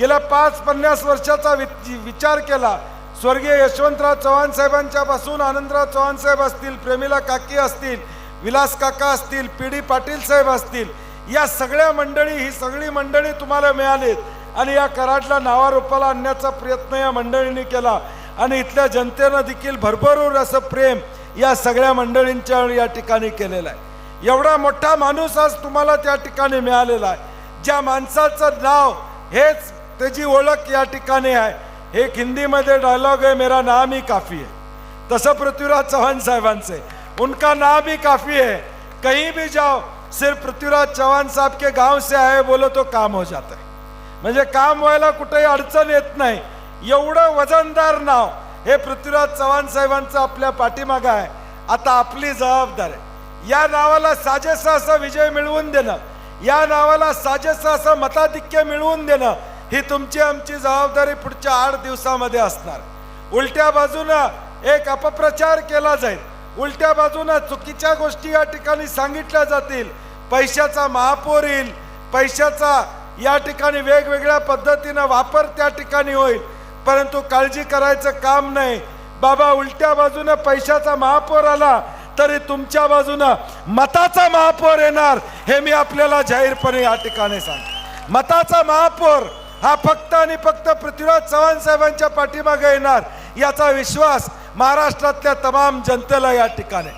गेल्या पाच पन्नास वर्षाचा वि- विचार केला स्वर्गीय यशवंतराव चव्हाण साहेबांच्या पासून आनंदराव चव्हाण साहेब असतील प्रेमिला काकी असतील विलास काका असतील पी डी पाटील साहेब असतील या सगळ्या मंडळी ही सगळी मंडळी तुम्हाला मिळालीत. आणि या कराडला नावारूपाला आणण्याचा प्रयत्न या मंडळींनी केला. आणि इथल्या जनतेनं देखील भरभरून असं प्रेम या सगळ्या मंडळींच्या या ठिकाणी केलेलं आहे. एवढा मोठा माणूस आज तुम्हाला त्या ठिकाणी मिळालेला आहे. ज्या माणसाचं नाव हेच त्याची ओळख या ठिकाणी आहे. एक हिंदीमध्ये डायलॉग आहे मेरा नाम ही काफी आहे तसं पृथ्वीराज चव्हाण साहेबांचे. उनका नाम ही काफी है. कहीं भी जाओ सिर्फ पृथ्वीराज चव्हाण साहब के गाव से आहे बोलो तो काम हो जाता है. म्हणजे काम व्हायला कुठेही अडचण येत नाही. एवढं वजनदार नाव हे पृथ्वीराज चव्हाण साहेबांचं आपल्या पाठीमागं आहे. आता आपली जबाबदारी. आहे या नावाला साजेसा असा विजय मिळवून देणं. या नावाला साजेसा असं मताधिक्य मिळवून देणं. ही तुमची आमची जबाबदारी पुढच्या आठ दिवसामध्ये असणार. उलट्या बाजूनं एक अपप्रचार केला जाईल. उलट्या बाजूनं चुकीच्या गोष्टी या ठिकाणी सांगितल्या जातील. पैशाचा महापौर येईल पैशाचा या ठिकाणी वेगवेगळ्या पद्धतीनं वापर त्या ठिकाणी होईल. परंतु काळजी करायचं काम नाही. बाबा उलट्या बाजूनं पैशाचा महापौर आला तरी तुमच्या बाजूनं मताचा महापौर येणार हे मी आपल्याला जाहीरपणे या ठिकाणी सांग मताचा महापौर हा फक्त आणि फक्त पृथ्वीराज चव्हाण साहेबांच्या पाठीमागे येणार याचा विश्वास महाराष्ट्रातल्या तमाम जनतेला या ठिकाणी.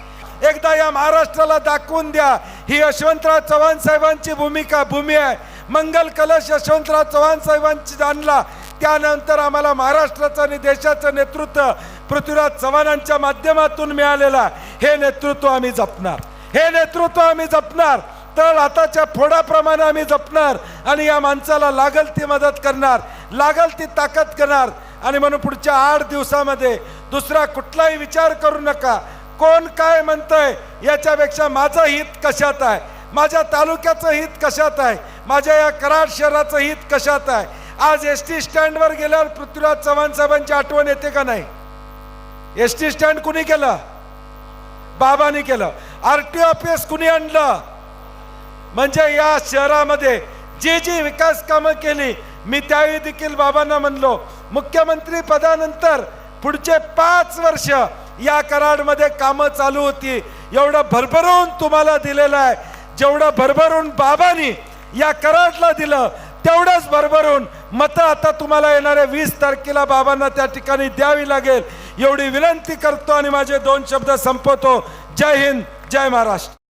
एकदा या महाराष्ट्राला दाखवून द्या ही यशवंतराव चव्हाण साहेबांची भूमिका भूमी आहे. मंगल कलश यशवंतराव चव्हाण साहेबांची जाणला त्यानंतर आम्हाला महाराष्ट्राचं आणि देशाचं नेतृत्व पृथ्वीराज चव्हाणांच्या माध्यमातून मिळालेला हे नेतृत्व आम्ही जपणार. हे नेतृत्व आम्ही जपणार. तर आताच्या फोडाप्रमाणे आम्ही जपणार आणि या माणसाला लागल ती मदत करणार लागल ती ताकद करणार. आणि म्हणून पुढच्या आठ दिवसामध्ये दुसरा कुठलाही विचार करू नका. कोण काय म्हणतंय याच्यापेक्षा माझं हित कशात आहे? माझ्या तालुक्याचं हित कशात आहे? माझ्या या कराड शहराचं हित कशात आहे? आज एस टी स्टँडवर गेल्यावर पृथ्वीराज चव्हाण साहेबांची आठवण येते का नाही? एस टी स्टँड कुणी केलं? बाबानी केलं. आर टी ऑफिस कुणी आणलं? म्हणजे या शहरामध्ये जी जी विकास कामं केली मी त्यावेळी देखील बाबांना म्हणलो मुख्यमंत्री पदानंतर पुढचे पाच वर्ष या कराडमध्ये कामं चालू होती. एवढं भरभरून तुम्हाला दिलेलं आहे. जेवढं भरभरून बाबांनी या कराडला दिलं तेवढंच भरभरून मतं आता तुम्हाला येणाऱ्या वीस तारखेला बाबांना त्या ठिकाणी द्यावी लागेल. एवढी विनंती करतो आणि माझे दोन शब्द संपवतो. जय हिंद जय महाराष्ट्र.